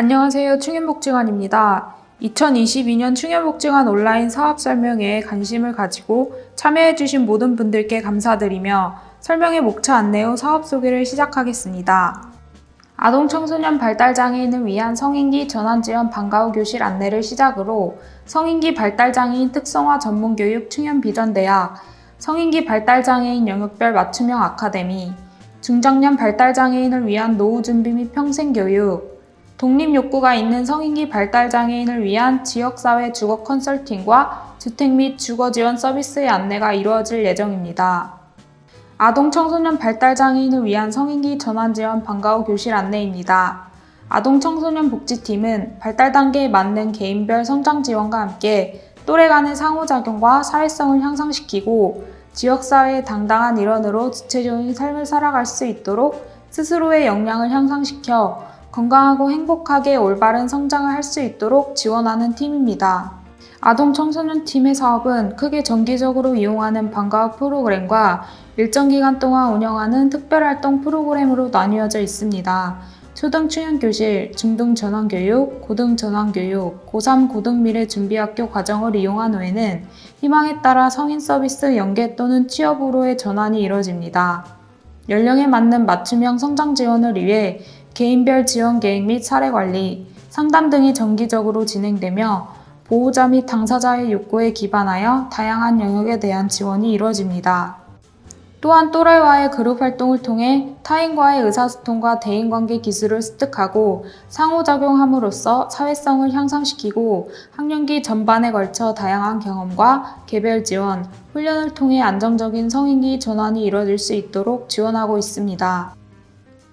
안녕하세요. 충현복지관입니다. 2022년 충현복지관 온라인 사업 설명회에 관심을 가지고 참여해주신 모든 분들께 감사드리며 설명회 목차 안내 후 사업 소개를 시작하겠습니다. 아동 청소년 발달 장애인을 위한 성인기 전환 지원 방과 후 교실 안내를 시작으로 성인기 발달 장애인 특성화 전문 교육 충현 비전 대학, 성인기 발달 장애인 영역별 맞춤형 아카데미, 중장년 발달 장애인을 위한 노후 준비 및 평생 교육, 독립 욕구가 있는 성인기 발달 장애인을 위한 지역사회 주거 컨설팅과 주택 및 주거 지원 서비스의 안내가 이루어질 예정입니다. 아동 청소년 발달 장애인을 위한 성인기 전환 지원 방과 후 교실 안내입니다. 아동 청소년 복지팀은 발달 단계에 맞는 개인별 성장 지원과 함께 또래 간의 상호작용과 사회성을 향상시키고 지역사회의 당당한 일원으로 주체적인 삶을 살아갈 수 있도록 스스로의 역량을 향상시켜 건강하고 행복하게 올바른 성장을 할 수 있도록 지원하는 팀입니다. 아동 청소년 팀의 사업은 크게 정기적으로 이용하는 방과 후 프로그램과 일정 기간 동안 운영하는 특별활동 프로그램으로 나뉘어져 있습니다. 초등 충현교실, 중등 전환교육, 고등 전환교육, 고3 고등 미래 준비학교 과정을 이용한 후에는 희망에 따라 성인 서비스 연계 또는 취업으로의 전환이 이뤄집니다. 연령에 맞는 맞춤형 성장 지원을 위해 개인별 지원 계획 및 사례 관리, 상담 등이 정기적으로 진행되며 보호자 및 당사자의 욕구에 기반하여 다양한 영역에 대한 지원이 이루어집니다. 또한 또래와의 그룹 활동을 통해 타인과의 의사소통과 대인관계 기술을 습득하고 상호작용함으로써 사회성을 향상시키고 학년기 전반에 걸쳐 다양한 경험과 개별 지원, 훈련을 통해 안정적인 성인기 전환이 이뤄질 수 있도록 지원하고 있습니다.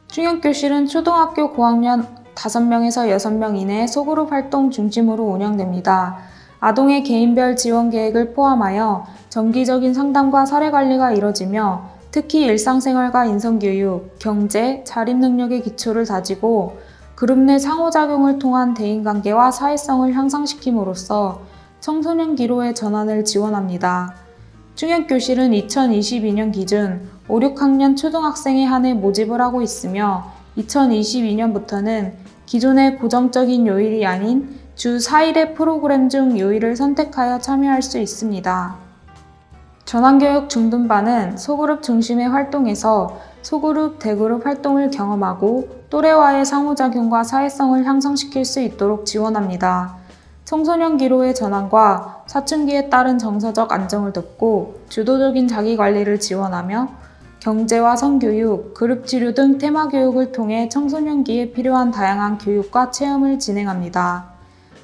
충현교실은 초등학교 고학년 5명에서 6명 이내 소그룹 활동 중심으로 운영됩니다. 아동의 개인별 지원 계획을 포함하여 정기적인 상담과 사례 관리가 이뤄지며 특히 일상생활과 인성교육, 경제, 자립 능력의 기초를 다지고 그룹 내 상호작용을 통한 대인관계와 사회성을 향상시킴으로써 청소년 기로의 전환을 지원합니다. 충현교실은 2022년 기준 5, 6학년 초등학생에 한해 모집을 하고 있으며 2022년부터는 기존의 고정적인 요일이 아닌 주 4일의 프로그램 중 요일을 선택하여 참여할 수 있습니다. 전환교육 중등반은 소그룹 중심의 활동에서 소그룹, 대그룹 활동을 경험하고 또래와의 상호작용과 사회성을 향상시킬 수 있도록 지원합니다. 청소년 기로의 전환과 사춘기에 따른 정서적 안정을 돕고 주도적인 자기관리를 지원하며 경제와 성교육, 그룹 치료 등 테마 교육을 통해 청소년기에 필요한 다양한 교육과 체험을 진행합니다.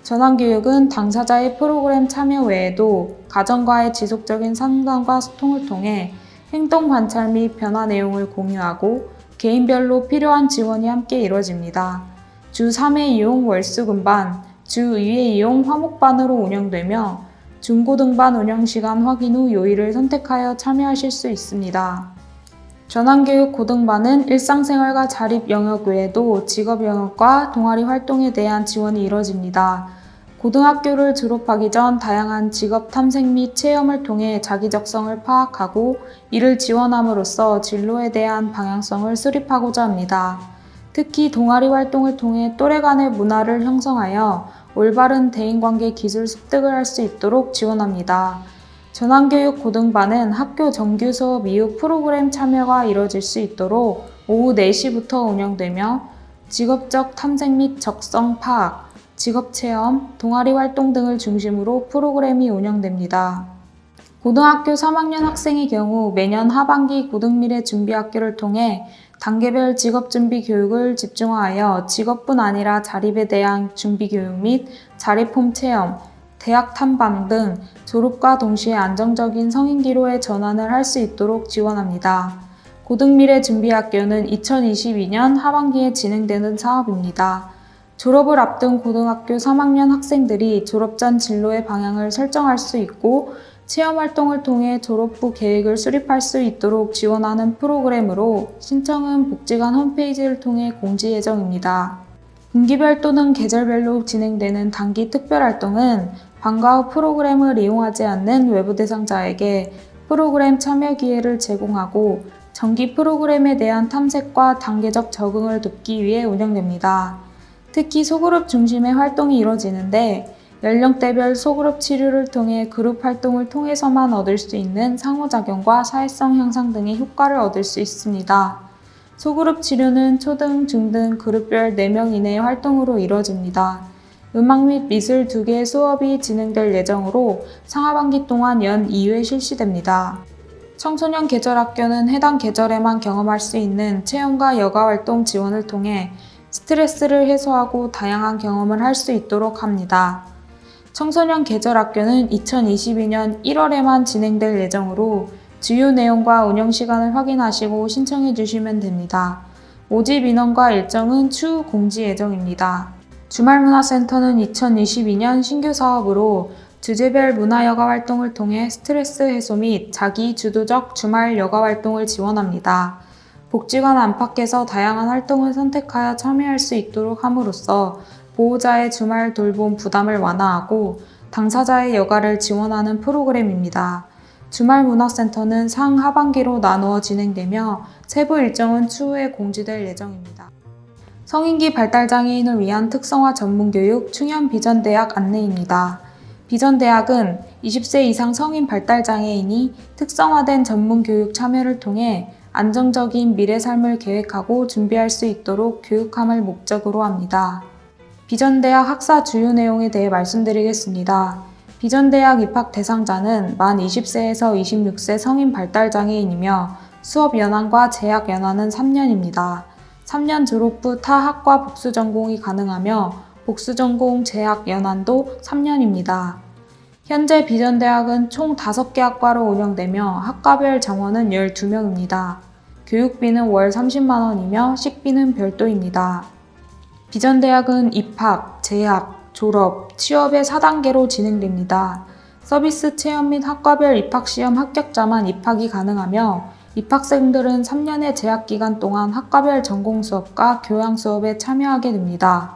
전환교육은 당사자의 프로그램 참여 외에도 가정과의 지속적인 상담과 소통을 통해 행동 관찰 및 변화 내용을 공유하고 개인별로 필요한 지원이 함께 이루어집니다. 주 3회 이용 월수 금반, 주 2회 이용 화목반으로 운영되며 중고등반 운영 시간 확인 후 요일을 선택하여 참여하실 수 있습니다. 전환교육 고등반은 일상생활과 자립 영역 외에도 직업 영역과 동아리 활동에 대한 지원이 이뤄집니다. 고등학교를 졸업하기 전 다양한 직업 탐색 및 체험을 통해 자기 적성을 파악하고 이를 지원함으로써 진로에 대한 방향성을 수립하고자 합니다. 특히 동아리 활동을 통해 또래 간의 문화를 형성하여 올바른 대인관계 기술 습득을 할 수 있도록 지원합니다. 전환교육 고등반은 학교 정규 수업 이후 프로그램 참여가 이뤄질 수 있도록 오후 4시부터 운영되며 직업적 탐색 및 적성 파악, 직업 체험, 동아리 활동 등을 중심으로 프로그램이 운영됩니다. 고등학교 3학년 학생의 경우 매년 하반기 고등미래 준비학교를 통해 단계별 직업 준비 교육을 집중하여 직업뿐 아니라 자립에 대한 준비 교육 및 자립홈 체험, 대학 탐방 등 졸업과 동시에 안정적인 성인 기로의 전환을 할 수 있도록 지원합니다. 고등미래 준비학교는 2022년 하반기에 진행되는 사업입니다. 졸업을 앞둔 고등학교 3학년 학생들이 졸업 전 진로의 방향을 설정할 수 있고 체험 활동을 통해 졸업 후 계획을 수립할 수 있도록 지원하는 프로그램으로 신청은 복지관 홈페이지를 통해 공지 예정입니다. 분기별 또는 계절별로 진행되는 단기 특별 활동은 방과 후 프로그램을 이용하지 않는 외부 대상자에게 프로그램 참여 기회를 제공하고 정기 프로그램에 대한 탐색과 단계적 적응을 돕기 위해 운영됩니다. 특히 소그룹 중심의 활동이 이루어지는데 연령대별 소그룹 치료를 통해 그룹 활동을 통해서만 얻을 수 있는 상호작용과 사회성 향상 등의 효과를 얻을 수 있습니다. 소그룹 치료는 초등, 중등, 그룹별 4명 이내의 활동으로 이루어집니다. 음악 및 미술 두 개의 수업이 진행될 예정으로 상하반기 동안 연 2회 실시됩니다. 청소년 계절 학교는 해당 계절에만 경험할 수 있는 체험과 여가 활동 지원을 통해 스트레스를 해소하고 다양한 경험을 할 수 있도록 합니다. 청소년 계절 학교는 2022년 1월에만 진행될 예정으로 주요 내용과 운영 시간을 확인하시고 신청해 주시면 됩니다. 모집 인원과 일정은 추후 공지 예정입니다. 주말문화센터는 2022년 신규 사업으로 주제별 문화여가 활동을 통해 스트레스 해소 및 자기 주도적 주말 여가 활동을 지원합니다. 복지관 안팎에서 다양한 활동을 선택하여 참여할 수 있도록 함으로써 보호자의 주말 돌봄 부담을 완화하고 당사자의 여가를 지원하는 프로그램입니다. 주말 문화센터는 상 하반기로 나누어 진행되며 세부 일정은 추후에 공지될 예정입니다. 성인기 발달 장애인을 위한 특성화 전문 교육 충현 비전대학 안내입니다. 비전대학은 20세 이상 성인 발달 장애인이 특성화된 전문 교육 참여를 통해 안정적인 미래 삶을 계획하고 준비할 수 있도록 교육함을 목적으로 합니다. 비전대학 학사 주요 내용에 대해 말씀드리겠습니다. 비전대학 입학 대상자는 만 20세에서 26세 성인 발달 장애인이며 수업 연한과 재학 연한은 3년입니다. 3년 졸업 후 타 학과 복수 전공이 가능하며 복수 전공 재학 연한도 3년입니다. 현재 비전대학은 총 5개 학과로 운영되며 학과별 정원은 12명입니다. 교육비는 월 30만 원이며 식비는 별도입니다. 비전대학은 입학, 재학, 졸업, 취업의 4단계로 진행됩니다. 서비스 체험 및 학과별 입학시험 합격자만 입학이 가능하며 입학생들은 3년의 재학 기간 동안 학과별 전공 수업과 교양 수업에 참여하게 됩니다.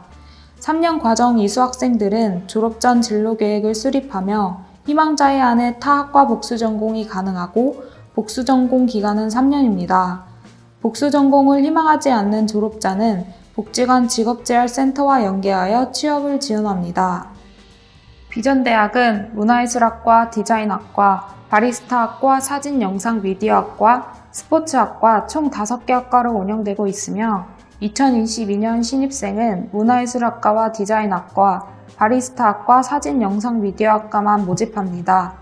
3년 과정 이수 학생들은 졸업 전 진로 계획을 수립하며 희망자에 한해 타 학과 복수 전공이 가능하고 복수 전공 기간은 3년입니다. 복수 전공을 희망하지 않는 졸업자는 복지관 직업재활센터와 연계하여 취업을 지원합니다. 비전대학은 문화예술학과, 디자인학과, 바리스타학과, 사진, 영상, 미디어학과, 스포츠학과 총 5개 학과로 운영되고 있으며 2022년 신입생은 문화예술학과와 디자인학과, 바리스타학과, 사진, 영상, 미디어학과만 모집합니다.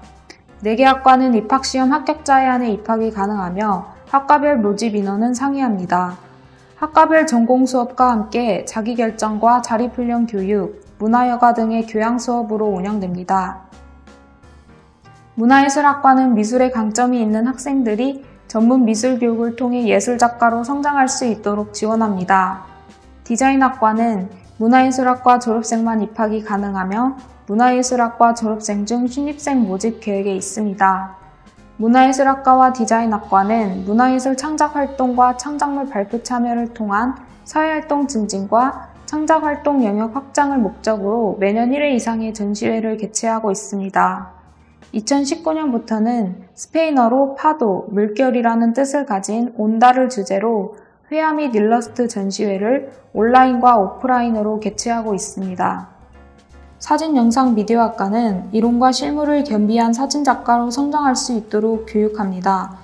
4개 학과는 입학시험 합격자에 한해 입학이 가능하며 학과별 모집 인원은 상이합니다. 학과별 전공 수업과 함께 자기결정과 자립훈련 교육, 문화여가 등의 교양 수업으로 운영됩니다. 문화예술학과는 미술에 강점이 있는 학생들이 전문 미술 교육을 통해 예술 작가로 성장할 수 있도록 지원합니다. 디자인학과는 문화예술학과 졸업생만 입학이 가능하며 문화예술학과 졸업생 중 신입생 모집 계획에 있습니다. 문화예술학과와 디자인학과는 문화예술 창작활동과 창작물 발표 참여를 통한 사회활동 증진과 창작활동 영역 확장을 목적으로 매년 1회 이상의 전시회를 개최하고 있습니다. 2019년부터는 스페인어로 파도, 물결이라는 뜻을 가진 온다를 주제로 회화 및 일러스트 전시회를 온라인과 오프라인으로 개최하고 있습니다. 사진 영상 미디어학과는 이론과 실물을 겸비한 사진작가로 성장할 수 있도록 교육합니다.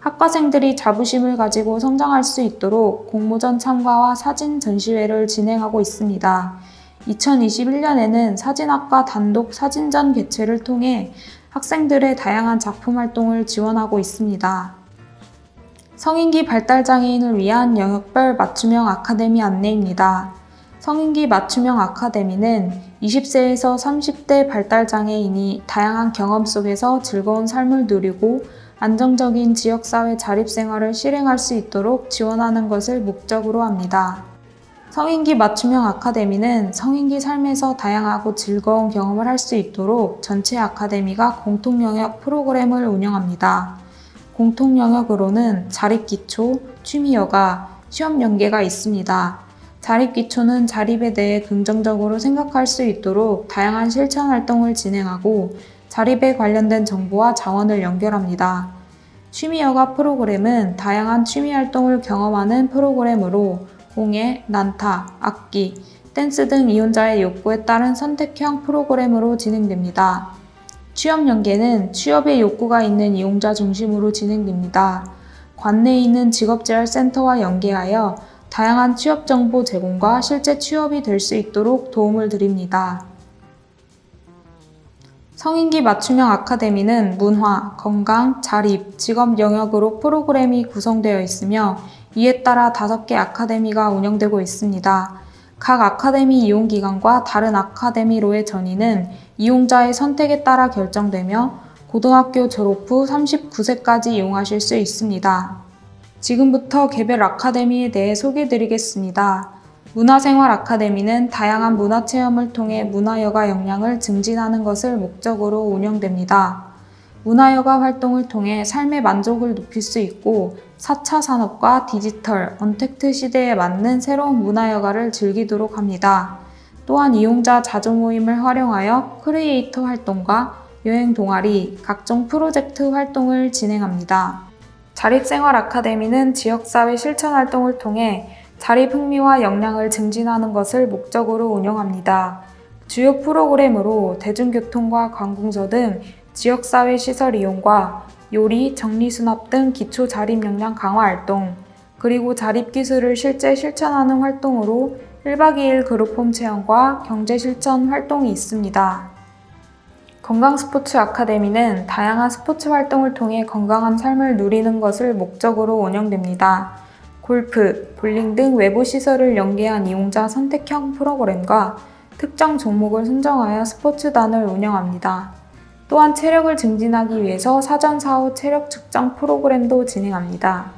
학과생들이 자부심을 가지고 성장할 수 있도록 공모전 참가와 사진 전시회를 진행하고 있습니다. 2021년에는 사진학과 단독 사진전 개최를 통해 학생들의 다양한 작품 활동을 지원하고 있습니다. 성인기 발달장애인을 위한 영역별 맞춤형 아카데미 안내입니다. 성인기 맞춤형 아카데미는 20세에서 30대 발달장애인이 다양한 경험 속에서 즐거운 삶을 누리고 안정적인 지역사회 자립생활을 실행할 수 있도록 지원하는 것을 목적으로 합니다. 성인기 맞춤형 아카데미는 성인기 삶에서 다양하고 즐거운 경험을 할 수 있도록 전체 아카데미가 공통 영역 프로그램을 운영합니다. 공통 영역으로는 자립 기초, 취미 여가, 시험 연계가 있습니다. 자립기초는 자립에 대해 긍정적으로 생각할 수 있도록 다양한 실천 활동을 진행하고 자립에 관련된 정보와 자원을 연결합니다. 취미여가 프로그램은 다양한 취미 활동을 경험하는 프로그램으로 공예, 난타, 악기, 댄스 등 이용자의 욕구에 따른 선택형 프로그램으로 진행됩니다. 취업 연계는 취업의 욕구가 있는 이용자 중심으로 진행됩니다. 관내에 있는 직업재활센터와 연계하여 다양한 취업 정보 제공과 실제 취업이 될 수 있도록 도움을 드립니다. 성인기 맞춤형 아카데미는 문화, 건강, 자립, 직업 영역으로 프로그램이 구성되어 있으며 이에 따라 5개 아카데미가 운영되고 있습니다. 각 아카데미 이용 기간과 다른 아카데미로의 전이는 이용자의 선택에 따라 결정되며 고등학교 졸업 후 39세까지 이용하실 수 있습니다. 지금부터 개별 아카데미에 대해 소개드리겠습니다. 문화생활 아카데미는 다양한 문화 체험을 통해 문화여가 역량을 증진하는 것을 목적으로 운영됩니다. 문화여가 활동을 통해 삶의 만족을 높일 수 있고 4차 산업과 디지털, 언택트 시대에 맞는 새로운 문화여가를 즐기도록 합니다. 또한 이용자 자조 모임을 활용하여 크리에이터 활동과 여행 동아리, 각종 프로젝트 활동을 진행합니다. 자립생활 아카데미는 지역사회 실천 활동을 통해 자립 흥미와 역량을 증진하는 것을 목적으로 운영합니다. 주요 프로그램으로 대중교통과 관공서 등 지역사회 시설 이용과 요리, 정리수납 등 기초 자립 역량 강화 활동, 그리고 자립 기술을 실제 실천하는 활동으로 1박 2일 그룹홈 체험과 경제 실천 활동이 있습니다. 건강 스포츠 아카데미는 다양한 스포츠 활동을 통해 건강한 삶을 누리는 것을 목적으로 운영됩니다. 골프, 볼링 등 외부 시설을 연계한 이용자 선택형 프로그램과 특정 종목을 선정하여 스포츠단을 운영합니다. 또한 체력을 증진하기 위해서 사전 사후 체력 측정 프로그램도 진행합니다.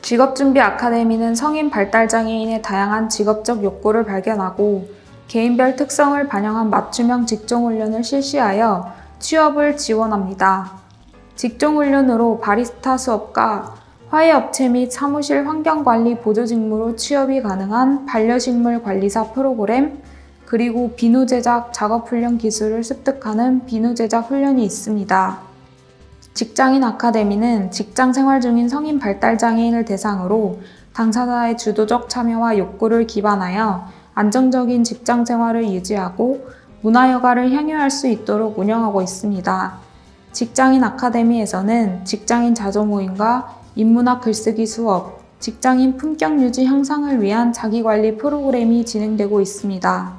직업준비 아카데미는 성인 발달장애인의 다양한 직업적 욕구를 발견하고 개인별 특성을 반영한 맞춤형 직종훈련을 실시하여 취업을 지원합니다. 직종훈련으로 바리스타 수업과 화해업체 및 사무실 환경관리 보조 직무로 취업이 가능한 반려식물 관리사 프로그램, 그리고 비누 제작 작업 훈련 기술을 습득하는 비누 제작 훈련이 있습니다. 직장인 아카데미는 직장 생활 중인 성인 발달 장애인을 대상으로 당사자의 주도적 참여와 욕구를 기반하여 안정적인 직장 생활을 유지하고 문화여가를 향유할 수 있도록 운영하고 있습니다. 직장인 아카데미에서는 직장인 자조 모임과 인문학 글쓰기 수업, 직장인 품격 유지 향상을 위한 자기관리 프로그램이 진행되고 있습니다.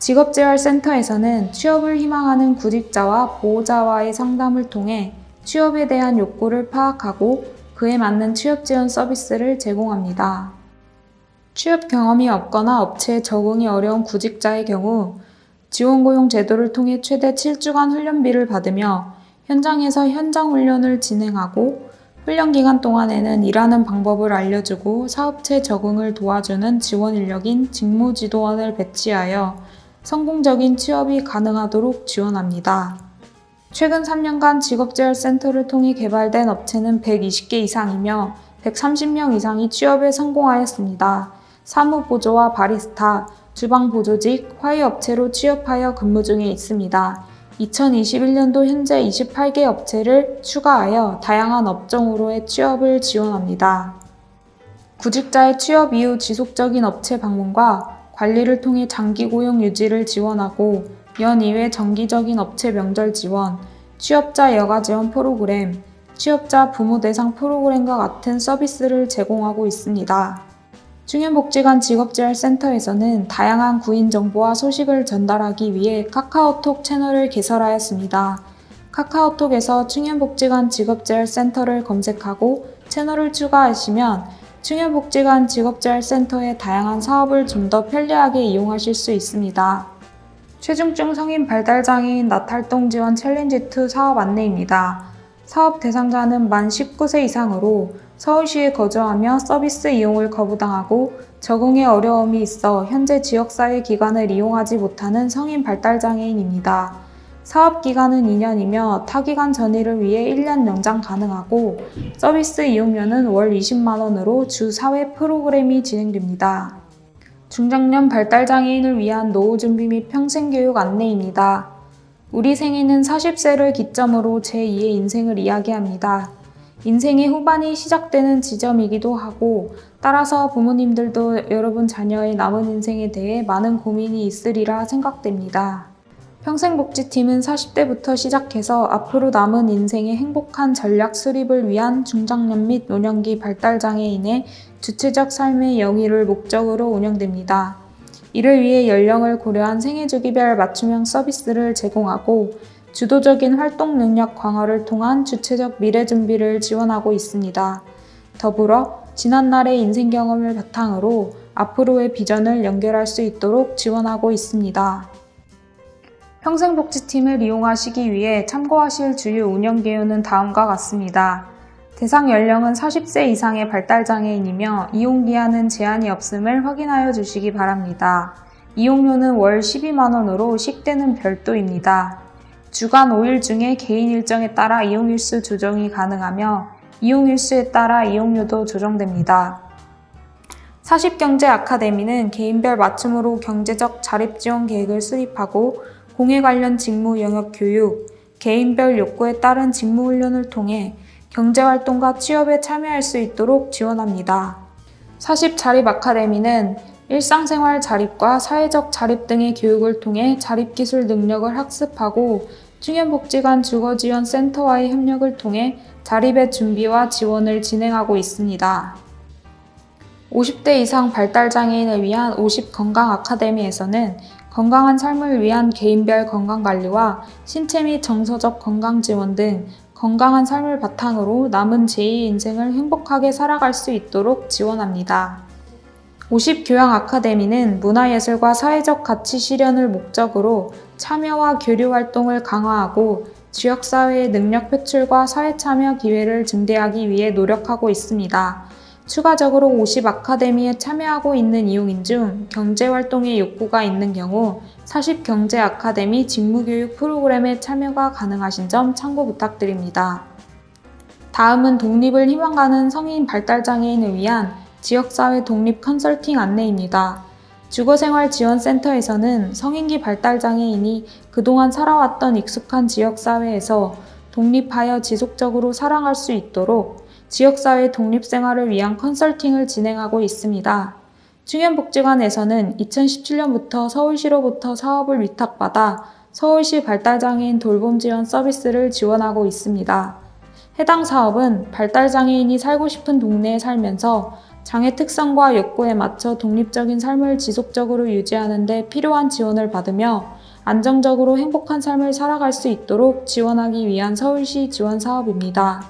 직업재활센터에서는 취업을 희망하는 구직자와 보호자와의 상담을 통해 취업에 대한 욕구를 파악하고 그에 맞는 취업 지원 서비스를 제공합니다. 취업 경험이 없거나 업체에 적응이 어려운 구직자의 경우 지원고용 제도를 통해 최대 7주간 훈련비를 받으며 현장에서 현장 훈련을 진행하고 훈련 기간 동안에는 일하는 방법을 알려주고 사업체 적응을 도와주는 지원 인력인 직무 지도원을 배치하여 성공적인 취업이 가능하도록 지원합니다. 최근 3년간 직업재활센터를 통해 개발된 업체는 120개 이상이며 130명 이상이 취업에 성공하였습니다. 사무보조와 바리스타, 주방보조직, 화해업체로 취업하여 근무 중에 있습니다. 2021년도 현재 28개 업체를 추가하여 다양한 업종으로의 취업을 지원합니다. 구직자의 취업 이후 지속적인 업체 방문과 관리를 통해 장기 고용 유지를 지원하고 연이외 정기적인 업체 명절 지원, 취업자 여가 지원 프로그램, 취업자 부모 대상 프로그램과 같은 서비스를 제공하고 있습니다. 중년복지관 직업재활센터에서는 다양한 구인 정보와 소식을 전달하기 위해 카카오톡 채널을 개설하였습니다. 카카오톡에서 충현복지관 직업재활센터를 검색하고 채널을 추가하시면 충현복지관 직업재활센터의 다양한 사업을 좀 더 편리하게 이용하실 수 있습니다. 최중증 성인 발달장애인 낮활동 지원 챌린지2 사업 안내입니다. 사업 대상자는 만 19세 이상으로 서울시에 거주하며 서비스 이용을 거부당하고 적응에 어려움이 있어 현재 지역사회 기관을 이용하지 못하는 성인 발달장애인입니다. 사업 기간은 2년이며 타기관 전이를 위해 1년 연장 가능하고 서비스 이용료는 월 20만 원으로 주 4회 프로그램이 진행됩니다. 중장년 발달장애인을 위한 노후 준비 및 평생 교육 안내입니다. 우리 생애는 40세를 기점으로 제2의 인생을 이야기합니다. 인생의 후반이 시작되는 지점이기도 하고 따라서 부모님들도 여러분 자녀의 남은 인생에 대해 많은 고민이 있으리라 생각됩니다. 평생복지팀은 40대부터 시작해서 앞으로 남은 인생의 행복한 전략 수립을 위한 중장년 및 노년기 발달장애인의 주체적 삶의 영위를 목적으로 운영됩니다. 이를 위해 연령을 고려한 생애주기별 맞춤형 서비스를 제공하고 주도적인 활동 능력 강화를 통한 주체적 미래 준비를 지원하고 있습니다. 더불어 지난날의 인생 경험을 바탕으로 앞으로의 비전을 연결할 수 있도록 지원하고 있습니다. 평생복지팀을 이용하시기 위해 참고하실 주요 운영 개요는 다음과 같습니다. 대상 연령은 40세 이상의 발달장애인이며 이용기한은 제한이 없음을 확인하여 주시기 바랍니다. 이용료는 월 12만원으로 식대는 별도입니다. 주간 5일 중에 개인 일정에 따라 이용일수 조정이 가능하며 이용일수에 따라 이용료도 조정됩니다. 40경제 아카데미는 개인별 맞춤으로 경제적 자립 지원 계획을 수립하고 공예 관련 직무 영역 교육, 개인별 욕구에 따른 직무 훈련을 통해 경제 활동과 취업에 참여할 수 있도록 지원합니다. 40 자립 아카데미는 일상생활 자립과 사회적 자립 등의 교육을 통해 자립 기술 능력을 학습하고 중년복지관 주거지원센터와의 협력을 통해 자립의 준비와 지원을 진행하고 있습니다. 50대 이상 발달장애인을 위한 50 건강 아카데미에서는 건강한 삶을 위한 개인별 건강관리와 신체 및 정서적 건강 지원 등 건강한 삶을 바탕으로 남은 제2 인생을 행복하게 살아갈 수 있도록 지원합니다. 50 교양 아카데미는 문화예술과 사회적 가치 실현을 목적으로 참여와 교류 활동을 강화하고 지역사회의 능력 표출과 사회 참여 기회를 증대하기 위해 노력하고 있습니다. 추가적으로 50 아카데미에 참여하고 있는 이용인 중 경제활동에 욕구가 있는 경우 40 경제 아카데미 직무교육 프로그램에 참여가 가능하신 점 참고 부탁드립니다. 다음은 독립을 희망하는 성인 발달장애인을 위한 지역사회 독립 컨설팅 안내입니다. 주거생활지원센터에서는 성인기 발달장애인이 그동안 살아왔던 익숙한 지역사회에서 독립하여 지속적으로 살아갈 수 있도록 지역사회 독립생활을 위한 컨설팅을 진행하고 있습니다. 충현복지관에서는 2017년부터 서울시로부터 사업을 위탁받아 서울시 발달장애인 돌봄 지원 서비스를 지원하고 있습니다. 해당 사업은 발달장애인이 살고 싶은 동네에 살면서 장애 특성과 욕구에 맞춰 독립적인 삶을 지속적으로 유지하는 데 필요한 지원을 받으며 안정적으로 행복한 삶을 살아갈 수 있도록 지원하기 위한 서울시 지원 사업입니다.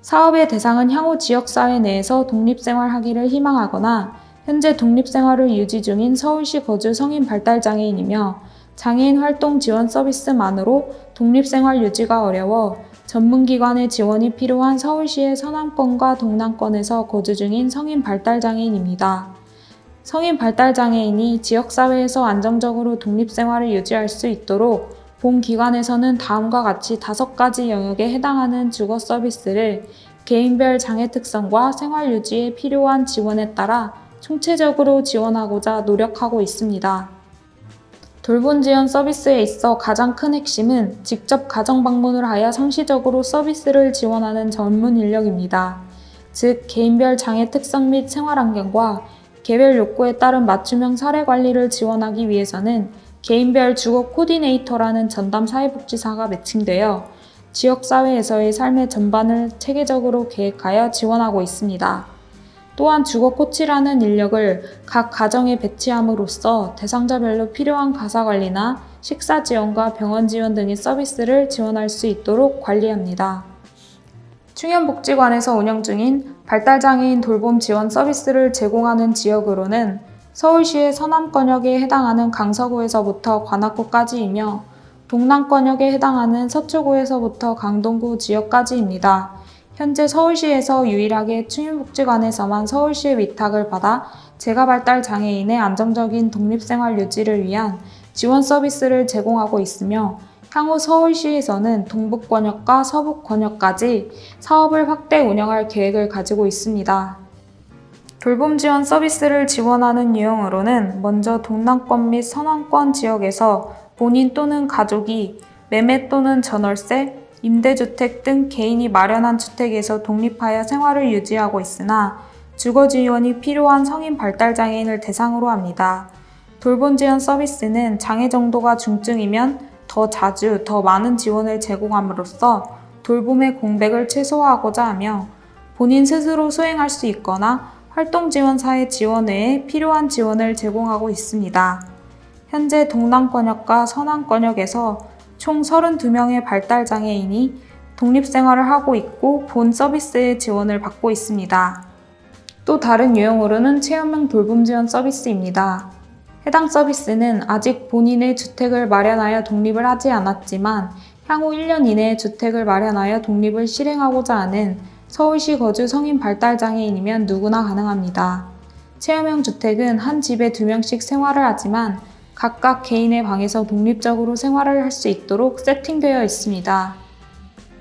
사업의 대상은 향후 지역사회 내에서 독립생활하기를 희망하거나 현재 독립생활을 유지 중인 서울시 거주 성인 발달장애인이며 장애인 활동 지원 서비스만으로 독립생활 유지가 어려워 전문기관의 지원이 필요한 서울시의 서남권과 동남권에서 거주 중인 성인 발달장애인입니다. 성인 발달장애인이 지역사회에서 안정적으로 독립생활을 유지할 수 있도록 본 기관에서는 다음과 같이 다섯 가지 영역에 해당하는 주거 서비스를 개인별 장애 특성과 생활 유지에 필요한 지원에 따라 총체적으로 지원하고자 노력하고 있습니다. 돌봄 지원 서비스에 있어 가장 큰 핵심은 직접 가정 방문을 하여 상시적으로 서비스를 지원하는 전문 인력입니다. 즉, 개인별 장애 특성 및 생활 환경과 개별 욕구에 따른 맞춤형 사례 관리를 지원하기 위해서는 개인별 주거 코디네이터라는 전담 사회복지사가 매칭되어 지역사회에서의 삶의 전반을 체계적으로 계획하여 지원하고 있습니다. 또한 주거 코치라는 인력을 각 가정에 배치함으로써 대상자별로 필요한 가사 관리나 식사 지원과 병원 지원 등의 서비스를 지원할 수 있도록 관리합니다. 충현복지관에서 운영 중인 발달장애인 돌봄 지원 서비스를 제공하는 지역으로는 서울시의 서남권역에 해당하는 강서구에서부터 관악구까지이며 동남권역에 해당하는 서초구에서부터 강동구 지역까지입니다. 현재 서울시에서 유일하게 충윤복지관에서만 서울시의 위탁을 받아 재가발달 장애인의 안정적인 독립생활 유지를 위한 지원 서비스를 제공하고 있으며 향후 서울시에서는 동북권역과 서북권역까지 사업을 확대 운영할 계획을 가지고 있습니다. 돌봄 지원 서비스를 지원하는 유형으로는 먼저 동남권 및 서남권 지역에서 본인 또는 가족이 매매 또는 전월세, 임대주택 등 개인이 마련한 주택에서 독립하여 생활을 유지하고 있으나 주거 지원이 필요한 성인 발달 장애인을 대상으로 합니다. 돌봄 지원 서비스는 장애 정도가 중증이면 더 자주 더 많은 지원을 제공함으로써 돌봄의 공백을 최소화하고자 하며 본인 스스로 수행할 수 있거나 활동 지원사의 지원 외에 필요한 지원을 제공하고 있습니다. 현재 동남권역과 서남권역에서 총 32명의 발달 장애인이 독립생활을 하고 있고 본 서비스의 지원을 받고 있습니다. 또 다른 유형으로는 체험형 돌봄 지원 서비스입니다. 해당 서비스는 아직 본인의 주택을 마련하여 독립을 하지 않았지만 향후 1년 이내에 주택을 마련하여 독립을 실행하고자 하는 서울시 거주 성인 발달 장애인이면 누구나 가능합니다. 체험형 주택은 한 집에 두 명씩 생활을 하지만 각각 개인의 방에서 독립적으로 생활을 할 수 있도록 세팅되어 있습니다.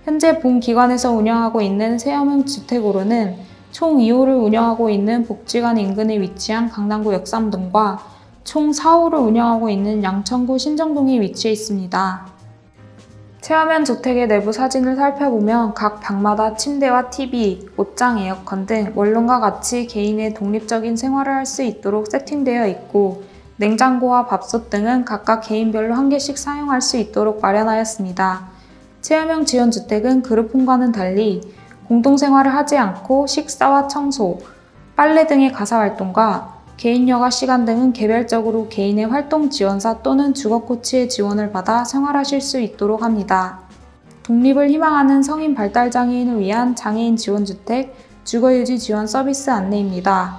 현재 본 기관에서 운영하고 있는 체험형 주택으로는 총 2호를 운영하고 있는 복지관 인근에 위치한 강남구 역삼동과 총 4호를 운영하고 있는 양천구 신정동에 위치해 있습니다. 체험형 주택의 내부 사진을 살펴보면 각 방마다 침대와 TV, 옷장, 에어컨 등 원룸과 같이 개인의 독립적인 생활을 할 수 있도록 세팅되어 있고 냉장고와 밥솥 등은 각각 개인별로 한 개씩 사용할 수 있도록 마련하였습니다. 체험형 지원주택은 그룹홈과는 달리 공동생활을 하지 않고 식사와 청소, 빨래 등의 가사활동과 개인 여가 시간 등은 개별적으로 개인의 활동 지원사 또는 주거 코치의 지원을 받아 생활하실 수 있도록 합니다. 독립을 희망하는 성인 발달 장애인을 위한 장애인 지원주택 주거유지 지원 서비스 안내입니다.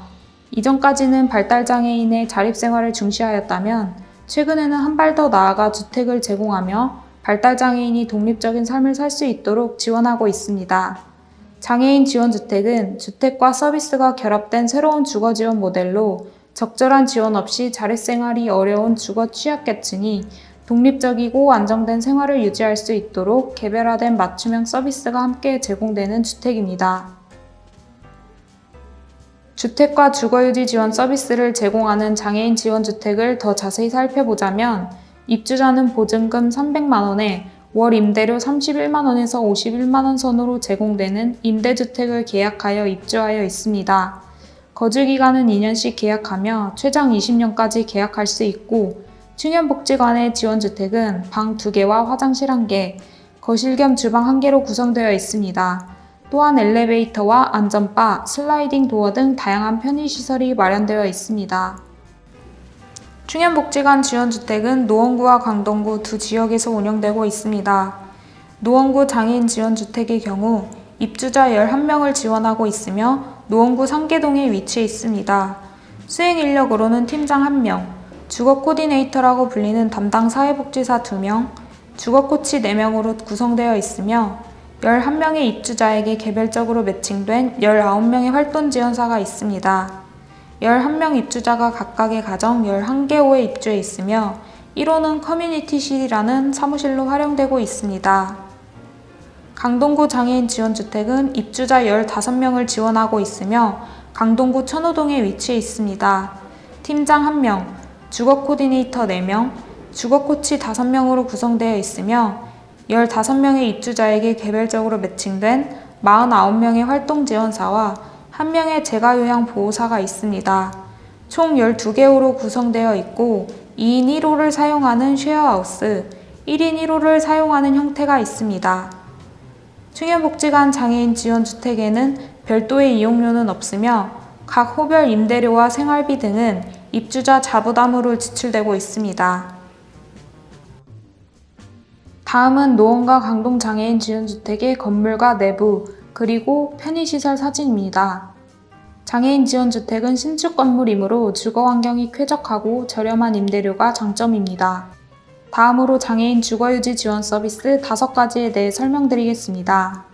이전까지는 발달 장애인의 자립생활을 중시하였다면 최근에는 한 발 더 나아가 주택을 제공하며 발달 장애인이 독립적인 삶을 살 수 있도록 지원하고 있습니다. 장애인 지원주택은 주택과 서비스가 결합된 새로운 주거 지원 모델로 적절한 지원 없이 자립생활이 어려운 주거 취약계층이 독립적이고 안정된 생활을 유지할 수 있도록 개별화된 맞춤형 서비스가 함께 제공되는 주택입니다. 주택과 주거유지 지원 서비스를 제공하는 장애인 지원 주택을 더 자세히 살펴보자면 입주자는 보증금 300만원에 월 임대료 31만원에서 51만원 선으로 제공되는 임대주택을 계약하여 입주하여 있습니다. 거주기간은 2년씩 계약하며 최장 20년까지 계약할 수 있고 충현복지관의 지원주택은 방 2개와 화장실 1개, 거실 겸 주방 1개로 구성되어 있습니다. 또한 엘리베이터와 안전바, 슬라이딩 도어 등 다양한 편의시설이 마련되어 있습니다. 충현복지관 지원주택은 노원구와 강동구 두 지역에서 운영되고 있습니다. 노원구 장애인 지원주택의 경우 입주자 11명을 지원하고 있으며 노원구 상계동에 위치해 있습니다. 수행 인력으로는 팀장 1명, 주거 코디네이터라고 불리는 담당 사회복지사 2명, 주거 코치 4명으로 구성되어 있으며 11명의 입주자에게 개별적으로 매칭된 19명의 활동 지원사가 있습니다. 11명 입주자가 각각의 가정 11개 호에 입주해 있으며 1호는 커뮤니티실이라는 사무실로 활용되고 있습니다. 강동구 장애인 지원주택은 입주자 15명을 지원하고 있으며 강동구 천호동에 위치해 있습니다. 팀장 1명, 주거 코디네이터 4명, 주거 코치 5명으로 구성되어 있으며 15명의 입주자에게 개별적으로 매칭된 49명의 활동 지원사와 1명의 재가요양 보호사가 있습니다. 총 12개호로 구성되어 있고 2인 1호를 사용하는 쉐어하우스, 1인 1호를 사용하는 형태가 있습니다. 충현복지관 장애인 지원주택에는 별도의 이용료는 없으며 각 호별 임대료와 생활비 등은 입주자 자부담으로 지출되고 있습니다. 다음은 노원과 강동 장애인 지원주택의 건물과 내부, 그리고 편의시설 사진입니다. 장애인 지원주택은 신축 건물이므로 주거 환경이 쾌적하고 저렴한 임대료가 장점입니다. 다음으로 장애인 주거유지 지원 서비스 5가지에 대해 설명드리겠습니다.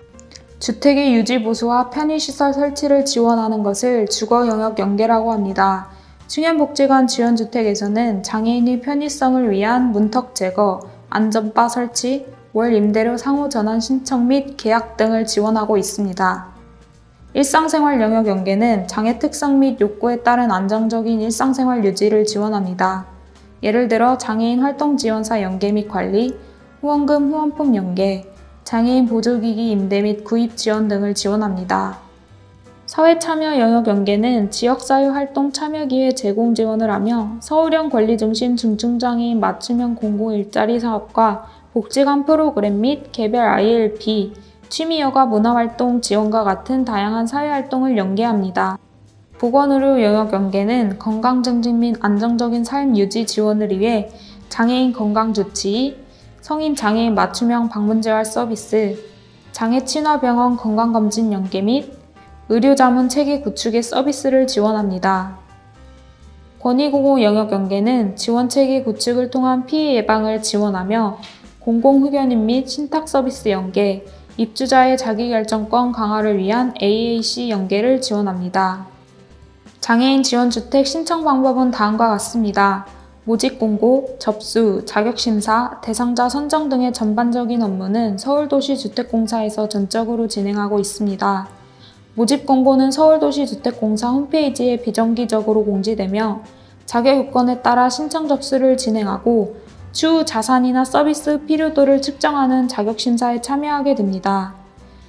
주택의 유지 보수와 편의시설 설치를 지원하는 것을 주거 영역 연계라고 합니다. 충현복지관 지원주택에서는 장애인의 편의성을 위한 문턱 제거, 안전바 설치, 월 임대료 상호 전환 신청 및 계약 등을 지원하고 있습니다. 일상생활 영역 연계는 장애 특성 및 욕구에 따른 안정적인 일상생활 유지를 지원합니다. 예를 들어 장애인 활동 지원사 연계 및 관리, 후원금 후원품 연계, 장애인 보조기기 임대 및 구입 지원 등을 지원합니다. 사회 참여 영역 연계는 지역사회 활동 참여기회 제공 지원을 하며 서울형 권리중심 중증장애인 맞춤형 공공 일자리 사업과 복지관 프로그램 및 개별 ILP, 취미여가 문화활동 지원과 같은 다양한 사회활동을 연계합니다. 보건의료 영역 연계는 건강 증진 및 안정적인 삶 유지 지원을 위해 장애인 건강 조치, 성인 장애인 맞춤형 방문 재활 서비스, 장애 친화 병원 건강 검진 연계 및 의료 자문 체계 구축의 서비스를 지원합니다. 권익공호 영역 연계는 지원 체계 구축을 통한 피해 예방을 지원하며 공공 흡연인 및 신탁 서비스 연계, 입주자의 자기결정권 강화를 위한 AAC 연계를 지원합니다. 장애인 지원 주택 신청 방법은 다음과 같습니다. 모집 공고, 접수, 자격 심사, 대상자 선정 등의 전반적인 업무는 서울도시주택공사에서 전적으로 진행하고 있습니다. 모집 공고는 서울도시주택공사 홈페이지에 비정기적으로 공지되며 자격 요건에 따라 신청 접수를 진행하고 추후 자산이나 서비스 필요도를 측정하는 자격 심사에 참여하게 됩니다.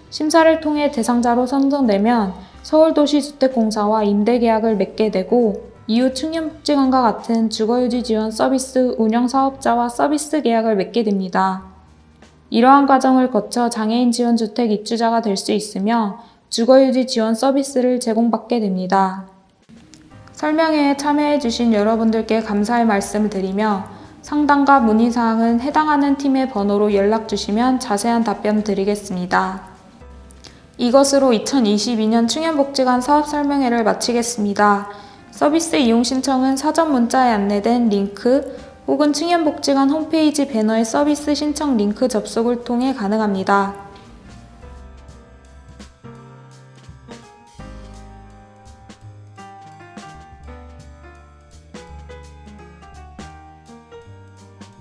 심사를 통해 대상자로 선정되면 서울도시주택공사와 임대계약을 맺게 되고 이후 청년복지관과 같은 주거유지 지원 서비스 운영 사업자와 서비스 계약을 맺게 됩니다. 이러한 과정을 거쳐 장애인 지원 주택 입주자가 될 수 있으며 주거유지 지원 서비스를 제공받게 됩니다. 설명회에 참여해주신 여러분들께 감사의 말씀을 드리며 상담과 문의사항은 해당하는 팀의 번호로 연락주시면 자세한 답변 드리겠습니다. 이것으로 2022년 충현복지관 사업 설명회를 마치겠습니다. 서비스 이용 신청은 사전 문자에 안내된 링크 혹은 충현복지관 홈페이지 배너의 서비스 신청 링크 접속을 통해 가능합니다.